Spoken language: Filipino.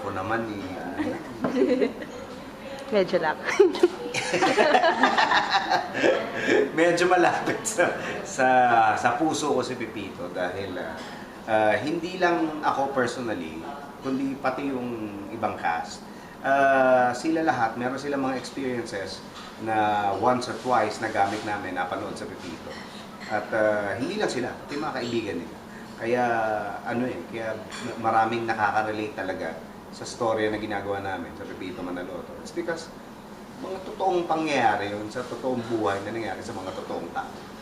Ako naman ni... Medyo lang. Medyo malapit sa, sa, sa puso ko si Pipito dahil uh, hindi lang ako personally, kundi pati yung ibang cast, uh, sila lahat, meron silang mga experiences na once or twice na gamit namin, napanood sa Pepito. At uh, hindi lang sila, pati mga kaibigan nila. Kaya ano eh, kaya maraming nakaka-relate talaga sa storya na ginagawa namin sa Pepito Manaloto. It's because mga totoong pangyayari yun sa totoong buhay na nangyari sa mga totoong tao.